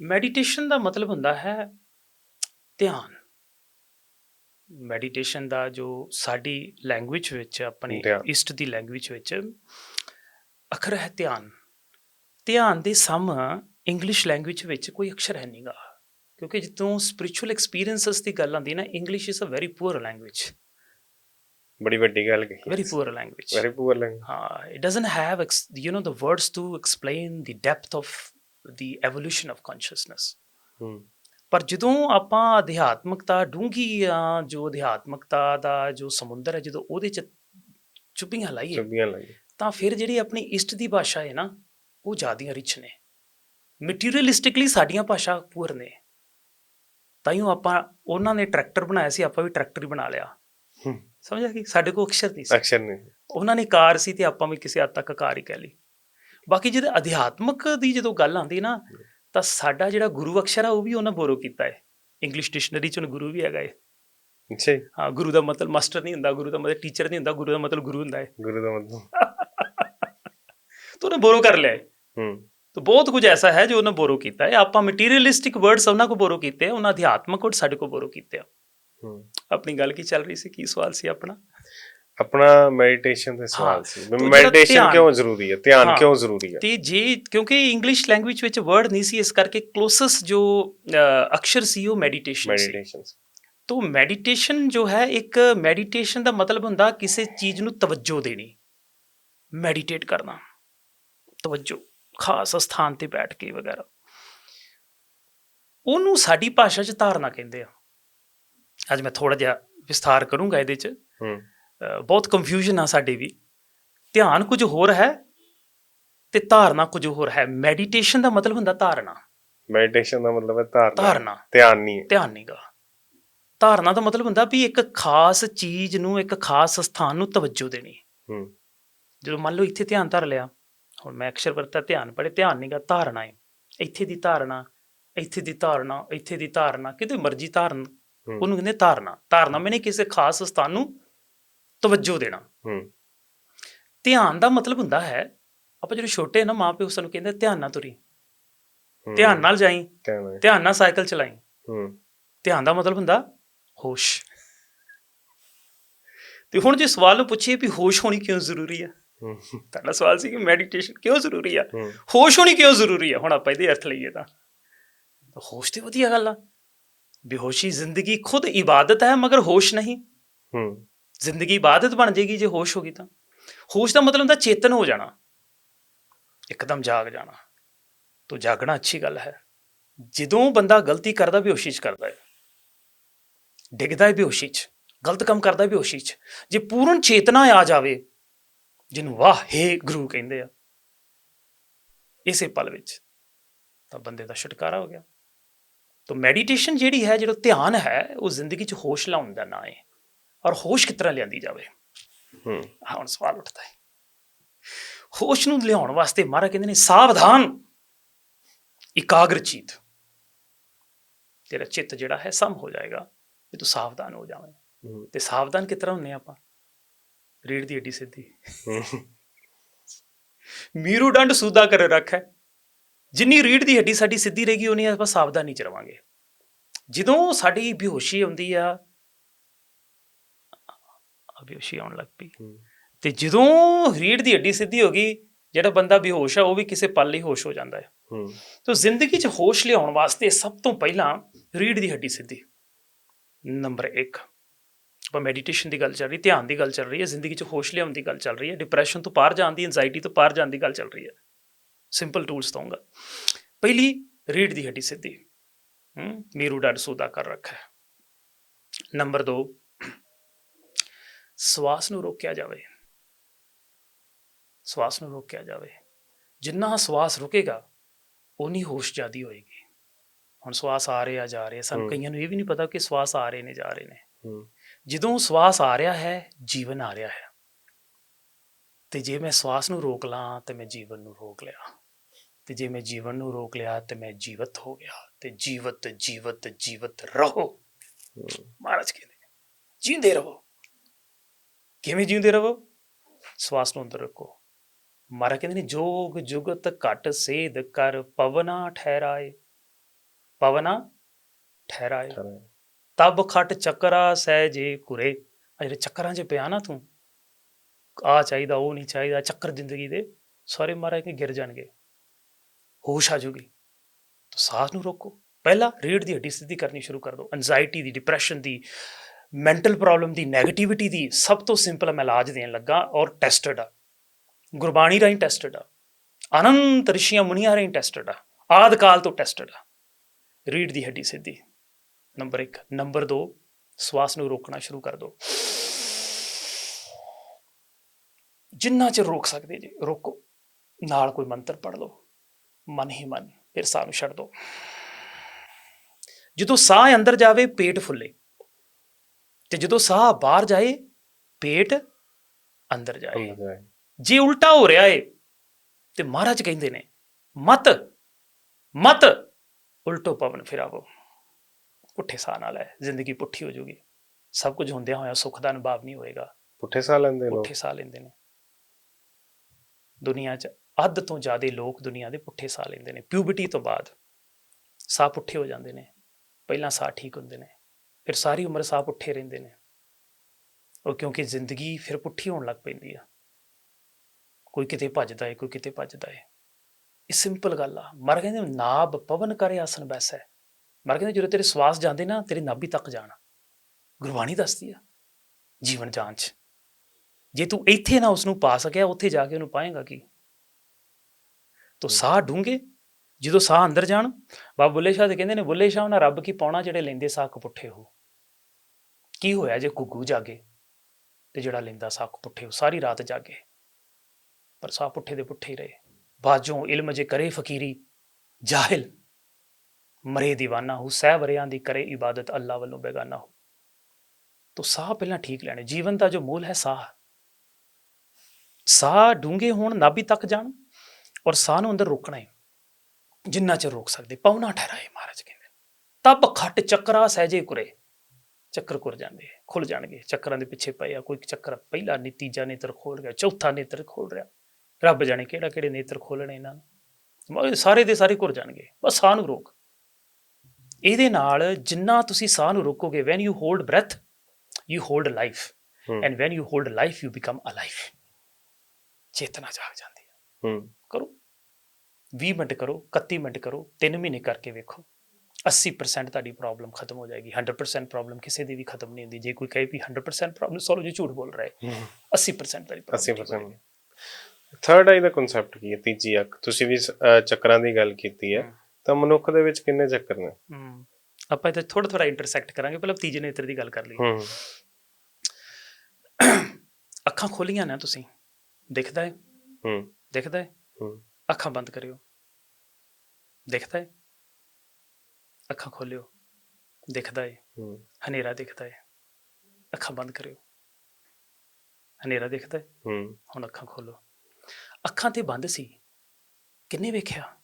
Meditation ਦਾ ਮਤਲਬ ਹੁੰਦਾ ਹੈ ਧਿਆਨ। ਮੈਡੀਟੇਸ਼ਨ ਦਾ ਜੋ ਸਾਡੀ ਲੈਂਗੁਏਜ ਵਿੱਚ ਆਪਣੀ। ਈਸਟ ਦੀ ਲੈਂਗੁਏਜ ਵਿੱਚ ਅੱਖਰ ਹੈ ਧਿਆਨ। ਧਿਆਨ ਦੇ ਸਮ ਇੰਗਲਿਸ਼ ਲੈਂਗੁਏਜ ਵਿੱਚ ਕੋਈ ਅਕਸ਼ਰ ਹੈ ਨਹੀਂਗਾ ਕਿਉਂਕਿ ਜਦੋਂ ਸਪਿਰਚੁਅਲ ਐਕਸਪੀਰੀਐਂਸਸ ਦੀ ਗੱਲ ਆਉਂਦੀ ਹੈ ਨਾ English is a very poor language ਬੜੀ ਵੱਡੀ ਗੱਲ ਕਹੀ very poor language very poor language uh, it doesn't have ex- you know the words to explain the depth evolution of consciousness. ਹੂੰ ਪਰ ਜਦੋਂ ਆਪਾਂ ਅਧਿਆਤਮਕਤਾ ਡੂੰਘੀ ਆ ਜੋ ਅਧਿਆਤਮਕਤਾ ਦਾ ਜੋ ਸਮੁੰਦਰ ਹੈ ਜਦੋਂ ਉਹਦੇ ਚ ਚੁੱਪੀਆਂ ਲਾਈਏ ਚੁੱਭੀਆਂ ਲਈ ਤਾਂ ਫਿਰ ਜਿਹੜੀ ਆਪਣੀ ਇਸ਼ਟ ਦੀ ਭਾਸ਼ਾ ਹੈ ਨਾ ਉਹ ਜ਼ਿਆਦੀਆਂ ਰਿਚ ਨੇ। ਮਟੀਰੀਅਲਿਸਟਿਕਲੀ ਸਾਡੀਆਂ ਭਾਸ਼ਾ ਪੂਰ ਨੇ। ਤਾਈਓ ਆਪਾਂ ਉਹਨਾਂ ਨੇ ਟਰੈਕਟਰ ਬਣਾਇਆ ਸੀ ਆਪਾਂ ਵੀ ਟਰੈਕਟਰ ਹੀ ਬਣਾ ਲਿਆ। ਸਮਝਿਆ ਕਿ ਸਾਡੇ ਕੋਲ ਅਕਸ਼ਰ ਨਹੀਂ ਸੀ। ਅਕਸ਼ਰ ਨੇ ਉਹਨਾਂ ਨੇ ਕਾਰ ਸੀ ਤੇ ਆਪਾਂ ਵੀ ਕਿਸੇ ਹੱਦ ਤੱਕ ਕਾਰ ਹੀ ਕਹਿ ਲਈ। ਬਾਕੀ ਜਿਹੜੇ ਅਧਿਆਤਮਕ ਦੀ ਜਦੋਂ ਗੱਲ ਆਉਂਦੀ ਨਾ ਤਾਂ ਸਾਡਾ ਜਿਹੜਾ ਗੁਰੂ ਅਕਸ਼ਰ ਆ ਉਹ ਵੀ ਉਹਨਾਂ ਬੋਰੋ ਕੀਤਾ ਹੈ। ਇੰਗਲਿਸ਼ ਡਿਕਸ਼ਨਰੀ ਚ ਉਹਨੂੰ ਗੁਰੂ ਵੀ ਹੈਗਾ ਹੈ। ਅੱਛਾ ਜੀ, ਹਾਂ ਗੁਰੂ ਦਾ ਮਤਲਬ ਮਾਸਟਰ ਨਹੀਂ ਹੁੰਦਾ ਗੁਰੂ ਦਾ ਮਤਲਬ ਟੀਚਰ ਨਹੀਂ ਹੁੰਦਾ ਗੁਰੂ ਦਾ ਮਤਲਬ ਗੁਰੂ ਹੁੰਦਾ ਹੈ। ਗੁਰੂ ਦਾ ਮਤਲਬ। ਤਾਂ ਉਹਨੇ ਬੋਰੋ ਕਰ ਲਿਆ ਹੈ। ਤਾਂ ਬਹੁਤ ਕੁਝ ਐਸਾ ਹੈ ਜੋ ਉਹਨਾਂ ਬੋਰੋ ਕੀਤਾ ਹੈ। ਆਪਾਂ ਮਟੀਰੀਅਲਿਸਟਿਕ ਵਰਡਸ ਉਹਨਾਂ ਕੋ ਬੋਰੋ ਕੀਤੇ ਉਹਨਾਂ ਅਧਿਆਤਮਕ ਵਰਡ ਸਾਡੇ ਕੋ ਬੋਰੋ ਕੀਤੇ ਆ। ਹੂੰ। ਆਪਣੀ ਗੱਲ ਕੀ ਚੱਲ ਰਹੀ ਸੀ? ਕੀ ਸਵਾਲ ਸੀ ਆਪਣਾ? ਆਪਣਾ ਮੈਡੀਟੇਸ਼ਨ ਦੇ ਸਵਾਲ ਸੀ। ਮੈਡੀਟੇਸ਼ਨ ਕਿਉਂ ਜ਼ਰੂਰੀ ਹੈ? ਧਿਆਨ। ਕਿਉਂ ਜ਼ਰੂਰੀ ਹੈ? ਤੇ ਜੇ ਕਿਉਂਕਿ ਇੰਗਲਿਸ਼ ਲੈਂਗੁਏਜ ਵਿੱਚ ਵਰਡ ਨਹੀਂ ਸੀ ਇਸ ਕਰਕੇ ਕਲੋਸੈਸਟ ਜੋ ਅਕਸ਼ਰ ਸੀ ਉਹ ਮੈਡੀਟੇਸ਼ਨ ਸੀ। ਤੋ ਮੈਡੀਟੇਸ਼ਨ ਜੋ ਹੈ ਇੱਕ ਮੈਡੀਟੇਸ਼ਨ ਦਾ ਮਤਲਬ ਹੁੰਦਾ ਕਿਸੇ ਚੀਜ਼ ਨੂੰ ਤਵੱਜੋ ਦੇਣੀ। ਮੈਡੀਟੇਟ ਕਰਨਾ। ਤਵੱਜੋ ਖਾਸ ਸਥਾਨ ਤੇ ਬੈਠ ਕੇ ਵਗੈਰਾ। ਉਹਨੂੰ ਸਾਡੀ ਭਾਸ਼ਾ 'ਚ ਧਾਰਨਾ ਕਹਿੰਦੇ ਆ। ਅੱਜ ਮੈਂ ਥੋੜਾ ਜਿਹਾ ਵਿਸਥਾਰ ਕਰੂੰਗਾ ਇਹਦੇ 'ਚ। ਹੂੰ। ਬਹੁਤ ਕੰਫਿਊਜ਼ਨ ਆ ਸਾਡੇ ਵੀ। ਧਿਆਨ ਕੁਝ ਹੋਰ ਹੈ ਤੇ ਧਾਰਨਾ ਕੁਝ ਹੋਰ ਹੈ। ਮੈਡੀਟੇਸ਼ਨ ਦਾ ਮਤਲਬ ਹੁੰਦਾ ਧਾਰਨਾ। ਮੈਡੀਟੇਸ਼ਨ ਦਾ ਮਤਲਬ ਹੈ ਧਾਰਨਾ। ਧਾਰਨਾ। ਧਿਆਨ ਨਹੀਂ ਧਿਆਨ ਨਹੀਂਗਾ ਧਾਰਨਾ ਦਾ ਮਤਲਬ ਹੁੰਦਾ ਵੀ ਇੱਕ ਖਾਸ ਚੀਜ਼ ਨੂੰ ਇੱਕ ਖਾਸ ਸਥਾਨ ਨੂੰ ਤਵੱਜੋ ਦੇਣੀ। ਹੂੰ। ਜਦੋਂ ਮੰਨ ਲਓ ਇੱਥੇ ਧਿਆਨ ਧਰ ਲਿਆ ਹੁਣ ਮੈਂ ਅਕਸ਼ਰ ਵਰਤਾ ਧਿਆਨ ਪੜੇ ਧਿਆਨ ਨਹੀਂਗਾ ਧਾਰਨਾ ਹੈ। ਇੱਥੇ ਦੀ ਧਾਰਨਾ ਇੱਥੇ ਦੀ ਧਾਰਨਾ ਇੱਥੇ ਦੀ ਧਾਰਨਾ ਕਿਤੇ ਮਰਜ਼ੀ ਧਾਰਨ। ਉਹਨੂੰ ਕਹਿੰਦੇ ਧਾਰਨਾ। ਧਾਰਨਾ ਮੈਨੇ ਕਿਸੇ ਖਾਸ ਸਥਾਨ ਨੂੰ ਤਵੱਜੋ ਦੇਣਾ। ਹੂੰ। ਧਿਆਨ ਦਾ ਮਤਲਬ ਹੁੰਦਾ ਹੈ ਆਪਾਂ ਜਦੋਂ ਛੋਟੇ ਨਾ ਮਾਂ ਪਿਓ ਸਾਨੂੰ ਕਹਿੰਦੇ ਧਿਆਨ ਨਾਲ ਤੁਰੀ। ਧਿਆਨ ਨਾਲ ਜਾਈ ਧਿਆਨ ਨਾਲ। ਸਾਈਕਲ ਚਲਾਈ। ਹੂੰ। ਧਿਆਨ ਦਾ ਮਤਲਬ ਹੁੰਦਾ ਹੋਸ਼। ਤੇ ਹੁਣ ਜੇ ਸਵਾਲ ਨੂੰ ਪੁੱਛੀਏ ਵੀ ਹੋਸ਼ ਹੋਣੀ ਕਿਉਂ ਜ਼ਰੂਰੀ ਹੈ ਹੂੰ, ਤੁਹਾਡਾ ਸਵਾਲ ਸੀ ਕਿ ਮੈਡੀਟੇਸ਼ਨ ਕਿਉਂ ਜ਼ਰੂਰੀ ਆ? ਹੋਸ਼ ਹੋਣੀ ਕਿਉਂ ਜ਼ਰੂਰੀ ਆ? ਹੁਣ ਆਪਾਂ ਇਹਦੇ ਅਰਥ ਲਈਏ ਤਾਂ। ਤਾਂ ਹੋਸ਼ ਤੇ ਵਧੀਆ ਗੱਲ ਆ। ਬੇਹੋਸ਼ੀ ਜ਼ਿੰਦਗੀ ਖੁਦ ਇਬਾਦਤ ਹੈ ਮਗਰ ਹੋਸ਼ ਨਹੀਂ। ਹੂੰ। ਜ਼ਿੰਦਗੀ ਇਬਾਦਤ ਬਣ ਜਾਏਗੀ ਜੇ ਹੋਸ਼ ਹੋ ਗਈ ਤਾਂ। ਹੋਸ਼ ਦਾ ਮਤਲਬ ਹੁੰਦਾ ਚੇਤਨ ਹੋ ਜਾਣਾ। ਇੱਕਦਮ ਜਾਗ ਜਾਣਾ। ਤੋ ਜਾਗਣਾ ਅੱਛੀ ਗੱਲ ਹੈ। ਜਦੋਂ ਬੰਦਾ ਗਲਤੀ ਕਰਦਾ ਬੇਹੋਸ਼ੀ ਚ ਕਰਦਾ ਹੈ। ਡਿੱਗਦਾ ਹੈ ਬੇਹੋਸ਼ੀ ਚ। ਗਲਤ ਕੰਮ ਕਰਦਾ ਹੈ ਬੇਹੋਸ਼ੀ ਚ। ਜੇ ਪੂਰਨ ਚੇਤਨਾ ਆ ਜਾਵੇ, ਜਿਹਨੂੰ ਵਾਹ, ਹੇ ਗੁਰੂ ਕਹਿੰਦੇ ਆ, ਇਸੇ ਪਲ ਵਿੱਚ, ਤਾਂ ਬੰਦੇ ਦਾ ਛੁਟਕਾਰਾ ਹੋ ਗਿਆ। ਤਾਂ ਮੈਡੀਟੇਸ਼ਨ ਜਿਹੜੀ ਹੈ, ਜਿਹੜਾ ਧਿਆਨ ਹੈ, ਉਹ ਜ਼ਿੰਦਗੀ 'ਚ ਹੋਸ਼ ਲਾਉਣ ਦਾ ਨਾਂ ਹੈ। ਔਰ ਹੋਸ਼ ਕਿਸ ਤਰ੍ਹਾਂ ਲਿਆਂਦੀ ਜਾਵੇ? ਹੂੰ। ਹੁਣ ਸਵਾਲ ਉੱਠਦਾ ਹੈ। ਹੋਸ਼ ਨੂੰ ਲਿਆਉਣ ਵਾਸਤੇ ਮਹਾਰਾਜ ਕਹਿੰਦੇ ਨੇ ਸਾਵਧਾਨ ਇਕਾਗਰ ਚਿਤ ਤੇਰਾ ਚਿੱਤ ਜਿਹੜਾ ਹੈ ਸਮ ਹੋ ਜਾਏਗਾ ਜੇ ਤੂੰ ਸਾਵਧਾਨ ਹੋ ਜਾਵੇਂ। ਹੂੰ, ਤੇ ਸਾਵਧਾਨ ਕਿਸ ਤਰ੍ਹਾਂ ਹੁੰਨੇ ਆਪਾਂ? ਰੀੜ ਦੀ ਏਡੀ ਸਿੱਧੀ। ਹੂੰ। ਮੀਰੂ ਡੰਡ ਸੂਦਾ ਕਰ ਰੱਖੈ ਜਿੰਨੀ ਰੀੜ ਦੀ ਹੱਡੀ ਸਾਡੀ ਸਿੱਧੀ ਰਹੇਗੀ ਉਨੀ ਆਪਾਂ ਸਾਵਧਾਨੀ ਚ ਰਵਾਂਗੇ। ਜਦੋਂ ਸਾਡੀ ਬੇਹੋਸ਼ੀ ਆਉਂਦੀ ਆ ਆ ਬੇਹੋਸ਼ੀ ਆਉਣ ਲੱਗ ਪਈ। ਤੇ ਜਦੋਂ ਰੀੜ ਦੀ ਹੱਡੀ ਸਿੱਧੀ ਹੋ ਗਈ ਜਿਹੜਾ ਬੰਦਾ ਬੇਹੋਸ਼ ਆ ਉਹ ਵੀ ਕਿਸੇ ਪਲ ਲਈ ਹੋਸ਼ ਹੋ ਜਾਂਦਾ ਹੈ। ਹੂੰ। ਤੋ ਜ਼ਿੰਦਗੀ 'ਚ ਹੋਸ਼ ਲਿਆਉਣ ਵਾਸਤੇ ਸਭ ਤੋਂ ਪਹਿਲਾਂ ਰੀੜ ਦੀ ਹੱਡੀ ਸਿੱਧੀ। ਨੰਬਰ 1 ਆਪਾਂ ਮੈਡੀਟੇਸ਼ਨ ਦੀ ਗੱਲ ਚੱਲ ਰਹੀ ਧਿਆਨ ਦੀ ਗੱਲ ਚੱਲ ਰਹੀ ਹੈ ਜ਼ਿੰਦਗੀ 'ਚ ਹੋਸ਼ ਲਿਆਉਣ ਦੀ ਗੱਲ ਚੱਲ ਰਹੀ ਹੈ ਡਿਪਰੈਸ਼ਨ ਤੋਂ ਪਾਰ ਜਾਣ ਦੀ ਐਂਜ਼ਾਈਟੀ ਤੋਂ ਪਾਰ ਜਾਣ ਦੀ ਗੱਲ ਚੱਲ ਰਹੀ ਹੈ। ਸਿੰਪਲ ਟੂਲਸ ਦਊਂਗਾ। ਪਹਿਲੀ ਰੀੜ ਦੀ ਹੱਡੀ ਸਿੱਧੀ। ਹੂੰ ਮੇਰੂ ਡੱਡ ਸੋਦਾ ਕਰ ਰੱਖਾ ਹੈ ਨੰਬਰ 2 ਸਵਾਸ ਨੂੰ ਰੋਕਿਆ ਜਾਵੇ। ਸਵਾਸ ਨੂੰ ਰੋਕਿਆ ਜਾਵੇ। ਜਿੰਨਾ ਸਵਾਸ ਰੁਕੇਗਾ ਉਨੀ ਹੋਸ਼ ਜ਼ਿਆਦੀ ਹੋਏਗੀ। ਹੁਣ ਸਵਾਸ ਆ ਰਿਹਾ ਜਾ ਰਿਹਾ। ਸਾਨੂੰ। ਕਈਆਂ ਨੂੰ ਇਹ ਵੀ ਨਹੀਂ ਪਤਾ ਕਿ ਸਵਾਸ ਆ ਰਹੇ ਨੇ ਜਾ ਰਹੇ ਨੇ। ਜਦੋਂ ਸਵਾਸ ਆ ਰਿਹਾ ਹੈ ਜੀਵਨ ਆ ਰਿਹਾ ਹੈ। ਤੇ ਜੇ ਮੈਂ ਸਵਾਸ ਨੂੰ ਰੋਕ ਲਾਂ ਤੇ ਮੈਂ ਜੀਵਨ ਨੂੰ ਰੋਕ ਲਿਆ। ਤੇ ਜੇ ਮੈਂ ਜੀਵਨ ਨੂੰ ਰੋਕ ਲਿਆ ਤੇ ਮੈਂ ਜੀਵਤ ਹੋ ਗਿਆ। ਤੇ ਜੀਵਤ ਜੀਵਤ ਜੀਵਤ ਰਹੋ। ਮਹਾਰਾਜ ਕਹਿੰਦੇ ਜੀਂਦੇ ਰਹੋ। ਕਿਵੇਂ ਜੀਂਦੇ ਰਹੋ? ਸਵਾਸ ਨੂੰ ਅੰਦਰ ਰੱਖੋ। ਮਹਾਰਾਜ ਕਹਿੰਦੇ ਨੇ ਜੋਗ ਜੁਗਤ ਘਟ ਸੇਧ ਕਰ ਪਵਨਾ ਠਹਿਰਾਏ। ਪਵਨਾ ਠਹਿਰਾਏ। ਤਬ ਖਟ ਚੱਕਰਾ ਸਹਿ ਜੇ ਕੁਰੇ ਆ ਜਿਹੜੇ ਚੱਕਰਾਂ 'ਚ ਪਿਆ ਨਾ ਤੂੰ ਆ ਚਾਹੀਦਾ ਉਹ ਨਹੀਂ ਚਾਹੀਦਾ ਚੱਕਰ ਜ਼ਿੰਦਗੀ ਦੇ ਸਾਰੇ ਮਾਰਾ ਕੇ ਗਿਰ ਜਾਣਗੇ। ਹੋਸ਼ ਆ ਜੂਗੀ। ਤਾਂ ਸਾਹ ਨੂੰ ਰੋਕੋ। ਪਹਿਲਾ ਰੀੜ ਦੀ ਹੱਡੀ ਸਿੱਧੀ ਕਰਨੀ ਸ਼ੁਰੂ ਕਰ ਦਿਓ ਐਂਜ਼ਾਇਟੀ ਦੀ ਡਿਪਰੈਸ਼ਨ ਦੀ ਮੈਂਟਲ ਪ੍ਰੋਬਲਮ ਦੀ 네ਗੇਟਿਵਿਟੀ ਦੀ ਸਭ ਤੋਂ ਸਿੰਪਲ ਮੈਂ ਇਲਾਜ ਦੇਣ ਲੱਗਾ ਔਰ ਟੈਸਟਡ ਆ। ਗੁਰਬਾਣੀ ਰਾਹੀਂ ਟੈਸਟਡ ਆ। ਅਨੰਤ ਰਿਸ਼ੀਆਂ ਮੁਨੀਆਂ ਰਾਹੀਂ ਟੈਸਟਡ ਆ। ਆਦ ਕਾਲ ਤੋਂ ਟੈਸਟਡ ਆ। ਰੀੜ ਦੀ ਹੱਡੀ ਸਿੱਧੀ। ਨੰਬਰ 1 ਨੰਬਰ 2 ਸਵਾਸ ਨੂੰ ਰੋਕਣਾ ਸ਼ੁਰੂ ਕਰ ਦਿਓ ਜਿੰਨਾ ਚਿਰ ਰੋਕ ਸਕਦੇ ਜੇ, ਰੋਕੋ। ਨਾਲ ਕੋਈ ਮੰਤਰ ਪੜ ਲਓ। ਮਨ ਹੀ ਮਨ, ਫਿਰ ਸਾਹ ਨੂੰ ਛੱਡ ਦਿਓ ਜਦੋਂ ਸਾਹ ਅੰਦਰ ਜਾਵੇ, ਪੇਟ ਫੁੱਲੇ। ਤੇ ਜਦੋਂ ਸਾਹ ਬਾਹਰ ਜਾਏ ਪੇਟ ਅੰਦਰ ਜਾਏ। ਜੇ ਉਲਟਾ ਹੋ ਰਿਹਾ ਏ ਤੇ ਮਹਾਰਾਜ ਕਹਿੰਦੇ ਨੇ ਮਤ ਮਤ ਉਲਟੋ ਪਵਨ ਫਿਰਾਵੋ ਪੁੱਠੇ ਸਾਹ ਨਾਲ ਹੈ ਜ਼ਿੰਦਗੀ ਪੁੱਠੀ ਹੋ ਜਾਊਗੀ ਸਭ ਕੁਝ ਹੁੰਦਿਆਂ ਹੋਇਆ ਸੁੱਖ ਦਾ ਅਨੁਭਵ ਨਹੀਂ ਹੋਏਗਾ। ਪੁੱਠੇ ਸਾਹ ਲੈਂਦੇ ਲੋਕ। ਪੁੱਠੇ ਸਾਹ ਲੈਂਦੇ ਨੇ। ਦੁਨੀਆ 'ਚ ਅੱਧ ਤੋਂ ਜ਼ਿਆਦਾ ਲੋਕ ਦੁਨੀਆ ਦੇ ਪੁੱਠੇ ਸਾਹ ਲੈਂਦੇ ਨੇ। ਪਿਊਬਰਟੀ ਤੋਂ ਬਾਅਦ ਸਾਹ ਪੁੱਠੇ ਹੋ ਜਾਂਦੇ ਨੇ। ਪਹਿਲਾਂ ਸਾਹ ਠੀਕ ਹੁੰਦੇ ਨੇ। ਫਿਰ ਸਾਰੀ ਉਮਰ ਸਾਹ ਪੁੱਠੇ ਰਹਿੰਦੇ ਨੇ। ਉਹ ਕਿਉਂਕਿ ਜ਼ਿੰਦਗੀ ਫਿਰ ਪੁੱਠੀ ਹੋਣ ਲੱਗ ਪੈਂਦੀ ਆ। ਕੋਈ ਕਿਤੇ ਭੱਜਦਾ ਏ ਕੋਈ ਕਿਤੇ ਭੱਜਦਾ ਏ। ਇਹ ਸਿੰਪਲ ਗੱਲ ਆ। ਮਰ ਕਹਿੰਦੇ ਨਾਬ ਪਵਨ ਕਰੇ ਆਸਨ ਬੈਸੈ। ਮਰ ਕਹਿੰਦੇ ਜਦੋਂ ਤੇਰੇ ਸਵਾਸ ਜਾਂਦੇ ਨਾ ਤੇਰੀ ਨਾਭੀ ਤੱਕ ਜਾਣ। ਗੁਰਬਾਣੀ ਦੱਸਦੀ ਆ ਜੀਵਨ ਜਾਂਚ। ਜੇ ਤੂੰ ਇੱਥੇ ਨਾ ਉਸ ਨੂੰ ਪਾ ਸਕਿਆ ਉੱਥੇ ਜਾ ਕੇ ਉਹਨੂੰ ਪਾਏਗਾ ਕੀ? ਤੋ ਸਾਹ ਡੂੰਗੇ ਜਦੋਂ ਸਾਹ ਅੰਦਰ ਜਾਣ ਬਾਬਾ ਬੁੱਲੇ ਸ਼ਾਹ ਦੇ ਕਹਿੰਦੇ ਨੇ ਬੁੱਲੇ ਸ਼ਾਹ ਉਹਨਾਂ ਰੱਬ ਕੀ ਪਾਉਣਾ ਜਿਹੜੇ ਲੈਂਦੇ ਸਾਹ ਕਪੁੱਠੇ ਹੋ ਕੀ ਹੋਇਆ ਜੇ ਗੁੱਗੂ ਜਾਗੇ ਤੇ ਜਿਹੜਾ ਲੈਂਦਾ ਸਾਕ ਪੁੱਠੇ, ਉਹ ਸਾਰੀ ਰਾਤ ਜਾਗੇ? ਪਰ ਸਾਹ ਪੁੱਠੇ ਦੇ ਪੁੱਠੇ ਹੀ ਰਹੇ। ਬਾਜੋਂ ਇਲਮ ਜੇ ਕਰੇ ਫਕੀਰੀ, ਜਾਹਿਲ, ਮਰੇ دیਵਾਨਾ ਹੋ ਸਹਿ ਵਰਿਆਂ ਦੀ ਕਰੇ ਇਬਾਦਤ ਅੱਲਾ ਵੱਲੋਂ ਬੇਗਾਨਾ ਹੋ। ਤੋ ਸਾਹ ਪਹਿਲਾਂ ਠੀਕ ਲੈਣੇ। ਜੀਵਨ ਦਾ ਜੋ ਮੂਲ ਹੈ ਸਾਹ। ਸਾਹ ਡੂੰਘੇ ਹੋਣ, ਨਾਭੀ ਤੱਕ ਜਾਣ ਔਰ ਸਾਹ ਨੂੰ ਅੰਦਰ ਰੋਕਣਾ ਹੈ। ਜਿੰਨਾ ਚਿਰ ਰੋਕ ਸਕਦੇ ਪੌਣਾ ਠਹਿਰਾਏ ਮਹਾਰਾਜ ਕਹਿੰਦੇ ਤਬ ਖੱਟ ਚੱਕਰਾ ਸਹਿਜੇ ਕੁਰੇ। ਚੱਕਰ ਕੁਰ ਜਾਂਦੇ ਖੁੱਲ ਜਾਣਗੇ। ਚੱਕਰਾਂ ਦੇ ਪਿੱਛੇ ਪਏ ਆ ਕੋਈ ਚੱਕਰ ਪਹਿਲਾ ਨੀ ਤੀਜਾ ਨੇਤਰ ਖੋਲ ਗਿਆ ਚੌਥਾ ਨੇਤਰ ਖੋਲ ਰਿਹਾ। ਰੱਬ ਜਾਣੇ ਕਿਹੜਾ ਕਿਹੜੇ ਨੇਤਰ ਖੋਲਣੇ ਇਹਨਾਂ ਨੂੰ। ਸਾਰੇ ਦੇ ਸਾਰੇ ਘੁਰ ਜਾਣਗੇ ਬਸ ਸਾਹ ਨੂੰ ਰੋਕ। ਇਹਦੇ ਨਾਲ ਜਿੰਨਾ ਤੁਸੀਂ ਸਾਹ ਨੂੰ ਰੋਕੋਗੇ when you hold breath you hold life and when you hold life you become alive ਚੇਤਨਾ ਜਾਗ ਜਾਂਦੀ ਹੈ ਹੂੰ। ਕਰੋ। 20 ਮਿੰਟ ਕਰੋ 31 ਮਿੰਟ ਕਰੋ 3 ਮਹੀਨੇ ਕਰਕੇ ਵੇਖੋ। 80% ਤੁਹਾਡੀ ਪ੍ਰੋਬਲਮ ਖਤਮ ਹੋ ਜਾਏਗੀ। 100% ਪ੍ਰੋਬਲਮ ਕਿਸੇ ਦੀ ਵੀ ਖਤਮ ਨਹੀਂ ਹੁੰਦੀ। ਜੇ ਕੋਈ ਕਹੇ ਵੀ 100% ਪ੍ਰੋਬਲਮ ਸੋਲੋ ਜੀ ਝੂਠ ਬੋਲ ਰਿਹਾ ਹੈ। 80% ਤੁਹਾਡੀ ਠੀਕ 80% ਹੋਏਗੀ। ਥਰਡ ਆਈ ਦਾ ਕਨਸੈਪਟ ਕੀ ਹੈ? ਤੀਜੀ ਅੱਖ। ਤੁਸੀਂ ਵੀ ਚੱਕਰਾਂ ਦੀ ਗੱਲ ਕੀਤੀ ਹੈ। ਤਾਂ ਮਨੁੱਖ ਦੇ ਵਿੱਚ ਕਿੰਨੇ ਚੱਕਰ ਨੇ? ਹਮ ਆਪਾਂ ਇੱਥੇ ਥੋੜਾ ਥੋੜਾ ਇੰਟਰਸੈਕਟ ਕਰਾਂਗੇ। ਪਹਿਲਾਂ ਤੀਜੇ ਨੇਤਰ ਦੀ ਗੱਲ ਕਰ ਲਈਏ। ਅੱਖਾਂ ਖੋਲੀਆਂ ਨਾ ਤੁਸੀਂ। ਦਿਖਦਾ ਹੈ? ਹੂੰ। ਦਿਖਦਾ ਹੈ? ਹੂੰ। ਅੱਖਾਂ ਬੰਦ ਕਰਿਓ। ਦਿਖਦਾ ਹੈ? ਅੱਖਾਂ ਖੋਲਿਓ ਦਿਖਦਾ ਹੂੰ। ਹਨੇਰਾ ਦਿਖਦਾ ਹੈ ਅੱਖਾਂ ਬੰਦ ਕਰਿਓ। ਹਨੇਰਾ ਦਿਖਦਾ ਹੂੰ। ਹੁਣ ਅੱਖਾਂ ਖੋਲੋ। ਅੱਖਾਂ ਤੇ ਬੰਦ ਸੀ। ਕਿੰਨੇ ਵੇਖਿਆ?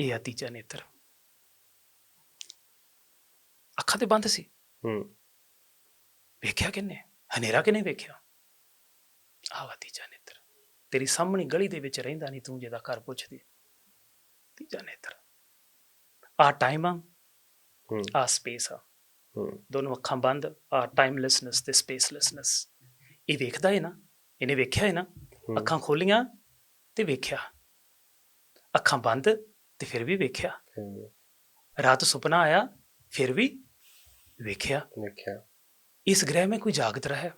ਇਹ ਆ ਤੀਜਾ ਨੇਤਰ। ਅੱਖਾਂ ਤੇ ਬੰਦ ਸੀ। ਹੂੰ। ਵੇਖਿਆ ਕਿੰਨੇ? ਹਨੇਰਾ ਕਿੰਨੇ ਵੇਖਿਆ? ਆਹ ਵਾ ਤੀਜਾ ਨੇਤਰ। ਤੇਰੀ ਸਾਹਮਣੀ ਗਲੀ ਦੇ ਵਿੱਚ ਰਹਿੰਦਾ ਨਹੀਂ ਤੂੰ ਜਿਹਦਾ ਘਰ ਪੁੱਛਦੀ। ਤੀਜਾ ਨੇਤਰ। ਆ ਟਾਈਮ ਆ। ਆ ਸਪੇਸ ਆ। ਦੋਨੋਂ ਅੱਖਾਂ ਬੰਦ ਆ ਟਾਈਮਲੈਸਨੈਸ ਤੇ ਸਪੇਸਲੈਸਨੈਸ ਇਹ ਵੇਖਦਾ ਹੈ ਨਾ ਇਹਨੇ ਵੇਖਿਆ ਹੈ ਨਾ? ਅੱਖਾਂ ਖੋਲੀਆਂ ਤੇ ਵੇਖਿਆ। ਅੱਖਾਂ ਬੰਦ ਤੇ ਫਿਰ ਵੀ ਵੇਖਿਆ। ਰਾਤ ਸੁਪਨਾ ਆਇਆ ਫਿਰ ਵੀ ਵੇਖਿਆ। ਵੇਖਿਆ। ਇਸ ਗ੍ਰਹਿ ਮੇ ਕੋਈ ਜਾਗਤ ਰਹਾ।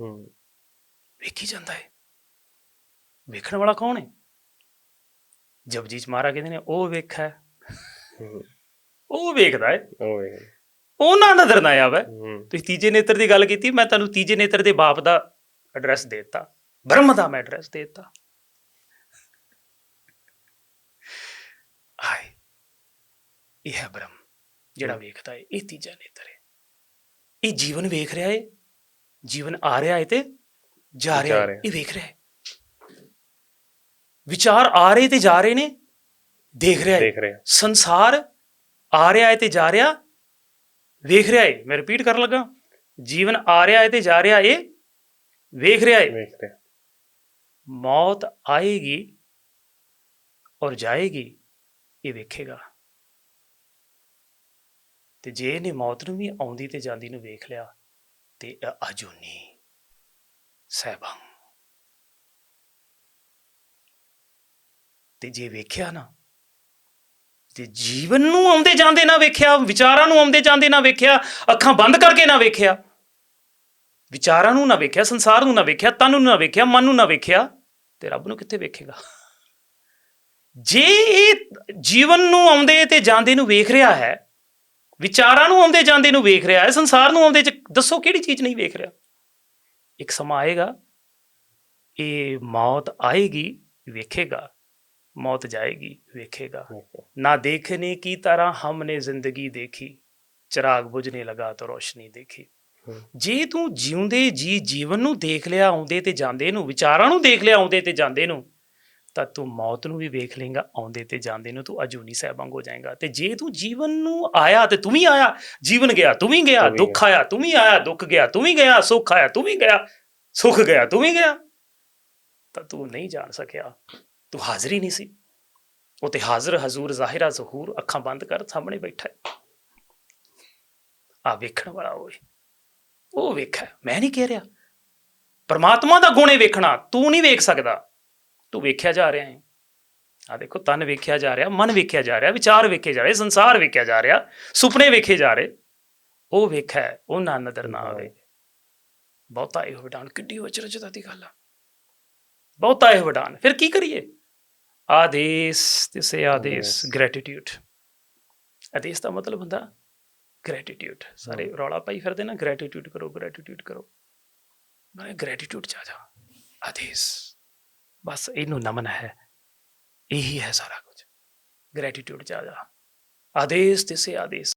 ਹੂੰ। ਵੇਖੀ ਜਾਂਦਾ ਹੈ ਵੇਖਣ ਵਾਲਾ ਕੌਣ ਹੈ ਜਪਜੀ ਚ ਮਹਾਰਾ ਕਹਿੰਦੇ ਨੇ ਉਹ ਵੇਖਾ। ਉਹ ਵੇਖਦਾ ਹੈ ਉਹ ਨਾ ਨਜ਼ਰ ਨਾ ਆਵੇ। ਹੂੰ। ਤੁਸੀਂ ਤੀਜੇ ਨੇਤਰ ਦੀ ਗੱਲ ਕੀਤੀ ਮੈਂ ਤੁਹਾਨੂੰ ਤੀਜੇ ਨੇਤਰ ਦੇ ਬਾਪ ਦਾ ਐਡਰੈਸ ਦੇ ਦਿੱਤਾ। ਬ੍ਰਹਮ ਦਾ ਮੈਂ ਐਡਰੈਸ ਦੇ ਦਿੱਤਾ। ਆਏ ਇਹ ਹੈ ਬ੍ਰਹਮ ਜਿਹੜਾ। ਵੇਖਦਾ ਹੈ ਇਹ ਤੀਜਾ ਨੇਤਰ ਹੈ ਇਹ ਜੀਵਨ ਵੇਖ ਰਿਹਾ ਹੈ ਜੀਵਨ ਆ ਰਿਹਾ ਹੈ ਤੇ ਜਾ ਰਿਹਾ ਹੈ। ਇਹ ਵੇਖ ਰਿਹਾ ਹੈ ਵਿਚਾਰ ਆ ਰਹੇ ਤੇ ਜਾ ਰਹੇ ਨੇ ਦੇਖ ਰਿਹਾ ਹੈ। ਦੇਖ ਰਿਹਾ। ਸੰਸਾਰ ਆ ਰਿਹਾ ਹੈ ਤੇ ਜਾ ਰਿਹਾ ਵੇਖ ਰਿਹਾ ਹੈ। ਮੈਂ ਰਿਪੀਟ ਕਰਨ ਲੱਗਾ ਜੀਵਨ ਆ ਰਿਹਾ ਹੈ ਤੇ ਜਾ ਰਿਹਾ ਹੈ ਵੇਖ ਰਿਹਾ ਹੈ। ਵੇਖ ਰਿਹਾ। ਮੌਤ ਆਏਗੀ ਔਰ ਜਾਏਗੀ ਇਹ ਵੇਖੇਗਾ। ਤੇ ਜੇ ਇਹਨੇ ਮੌਤ ਨੂੰ ਵੀ ਆਉਂਦੀ ਤੇ ਜਾਂਦੀ ਨੂੰ ਵੇਖ ਲਿਆ ਤੇ ਇਹ ਅਜੂਨੀ ਸਹਿਬੰ। ਤੇ ਜੇ ਵੇਖਿਆ ਨਾ ਤੇ ਜੀਵਨ ਨੂੰ ਆਉਂਦੇ ਜਾਂਦੇ ਨਾ ਵੇਖਿਆ, ਵਿਚਾਰਾਂ ਨੂੰ ਆਉਂਦੇ ਜਾਂਦੇ ਨਾ ਵੇਖਿਆ, ਅੱਖਾਂ ਬੰਦ ਕਰਕੇ ਨਾ ਵੇਖਿਆ, ਵਿਚਾਰਾਂ ਨੂੰ ਨਾ ਵੇਖਿਆ, ਸੰਸਾਰ ਨੂੰ ਨਾ ਵੇਖਿਆ, ਤਨ ਨੂੰ ਨਾ ਵੇਖਿਆ, ਮਨ ਨੂੰ ਨਾ ਵੇਖਿਆ, ਤੇ ਰੱਬ ਨੂੰ ਕਿੱਥੇ ਵੇਖੇਗਾ? ਜੇ ਇਹ ਜੀਵਨ ਨੂੰ ਆਉਂਦੇ ਤੇ ਜਾਂਦੇ ਨੂੰ ਵੇਖ ਰਿਹਾ ਹੈ, ਵਿਚਾਰਾਂ ਨੂੰ ਆਉਂਦੇ ਜਾਂਦੇ ਨੂੰ ਵੇਖ ਰਿਹਾ ਹੈ, ਸੰਸਾਰ ਨੂੰ ਆਉਂਦੇ ਚ, ਦੱਸੋ ਕਿਹੜੀ ਚੀਜ਼ ਨਹੀਂ ਵੇਖ ਰਿਹਾ? ਇੱਕ ਸਮਾਂ ਆਏਗਾ, ਇਹ ਮੌਤ ਆਏਗੀ, ਵੇਖੇਗਾ। ਮੌਤ ਜਾਏਗੀ ਵੇਖੇਗਾ ना देखने की तरह हमने जिंदगी देखी ਚਿਰਾਗ ਬੁਝਨੇ ਲਗਾ ਤਾਂ ਰੋਸ਼ਨੀ ਦੇਖੀ ਹਮ। ਜੇ ਤੂੰ ਜਿਉਂਦੇ ਜੀ ਜੀਵਨ ਨੂੰ ਦੇਖ ਲਿਆ ਆਉਂਦੇ ਤੇ ਜਾਂਦੇ ਨੂੰ ਵਿਚਾਰਾਂ ਨੂੰ ਦੇਖ ਲਿਆ ਆਉਂਦੇ ਤੇ ਜਾਂਦੇ ਨੂੰ ਤਾਂ ਤੂੰ ਮੌਤ ਨੂੰ ਵੀ ਵੇਖ ਲੇਗਾ ਆਉਂਦੇ ਤੇ ਜਾਂਦੇ ਨੂੰ ਤੂੰ ਅਜੂਨੀ ਸਹਿਬੰਗ ਹੋ ਜਾਏਗਾ ਤੇ ਜੇ ਤੂੰ ਜੀਵਨ ਨੂੰ ਆਇਆ ਤੇ ਤੂੰ ਵੀ ਆਇਆ ਜੀਵਨ ਗਿਆ ਤੂੰ ਵੀ ਗਿਆ ਤੂੰ ਵੀ ਦੁੱਖ ਆਇਆ ਤੂੰ ਵੀ ਆਇਆ ਦੁੱਖ ਗਿਆ ਤੂੰ ਵੀ ਗਿਆ ਸੁੱਖ ਆਇਆ ਤੂੰ ਵੀ ਗਿਆ ਸੁੱਖ ਗਿਆ ਤੂੰ ਵੀ ਗਿਆ ਤਾਂ ਤੂੰ ਨਹੀਂ ਜਾਣ ਸਕਿਆ ਤੂੰ ਹਾਜ਼ਰ ਹੀ ਨਹੀਂ ਸੀ। ਉਹ ਤੇ ਹਾਜ਼ਰ ਹਜ਼ੂਰ ਜ਼ਾਹਿਰਾ ਜ਼ਹੂਰ ਅੱਖਾਂ ਬੰਦ ਕਰ ਸਾਹਮਣੇ ਬੈਠਾ ਹੈ। ਆ ਵੇਖਣ ਵਾਲਾ ਓਏ, ਉਹ ਵੇਖਾ ਮੈਂ ਨਹੀਂ ਕਹਿ ਰਿਹਾ। ਪਰਮਾਤਮਾ ਦਾ ਗੁਣੇ ਵੇਖਣਾ, ਤੂੰ ਨਹੀਂ ਵੇਖ ਸਕਦਾ। ਤੂੰ ਵੇਖਿਆ ਜਾ ਰਿਹਾ ਹੈ। ਆ ਦੇਖੋ, ਤਨ ਵੇਖਿਆ ਜਾ ਰਿਹਾ, ਮਨ ਵੇਖਿਆ ਜਾ ਰਿਹਾ, ਵਿਚਾਰ ਵੇਖੇ ਜਾ ਰਹੇ, ਸੰਸਾਰ ਵੇਖਿਆ ਜਾ ਰਿਹਾ, ਸੁਪਨੇ ਵੇਖੇ ਜਾ ਰਹੇ। ਉਹ ਵੇਖਿਆ ਉਹ ਨਾ ਨਦਰ ਨਾ ਆਵੇ। ਬਹੁਤਾ ਇਹ ਵਡਾਨ, ਕਿੱਡੀ ਉਚਰਜਦਾ ਦੀ ਗੱਲ ਆ। ਬਹੁਤਾ ਇਹ ਵਡਾਨ, ਫਿਰ ਕੀ ਕਰੀਏ? ਆਦੇਸ਼ ਤਿਸੇ ਆਦੇਸ਼। Yes. ਗ੍ਰੈਟੀਟਿਊਡ ਆਦੇਸ਼ ਦਾ ਮਤਲਬ ਹੁੰਦਾ ਗ੍ਰੈਟੀਟਿਊਡ ਸਾਰੇ ਰੌਲਾ ਪਾਈ ਫਿਰਦੇ ਨਾ ਗ੍ਰੈਟੀਟਿਊਡ ਕਰੋ ਗ੍ਰੈਟੀਟਿਊਡ ਕਰੋ। ਮੈਂ ਗ੍ਰੈਟੀਟਿਊਡ ਚ ਆ ਜਾ। ਆਦੇਸ਼। ਬਸ ਇਹਨੂੰ ਨਮਨ ਹੈ। ਇਹੀ ਹੈ ਸਾਰਾ ਕੁਝ। ਗ੍ਰੈਟੀਟਿਊਡ ਚ ਆ ਜਾ। ਆਦੇਸ਼ ਤਿਸੇ ਆਦੇਸ਼।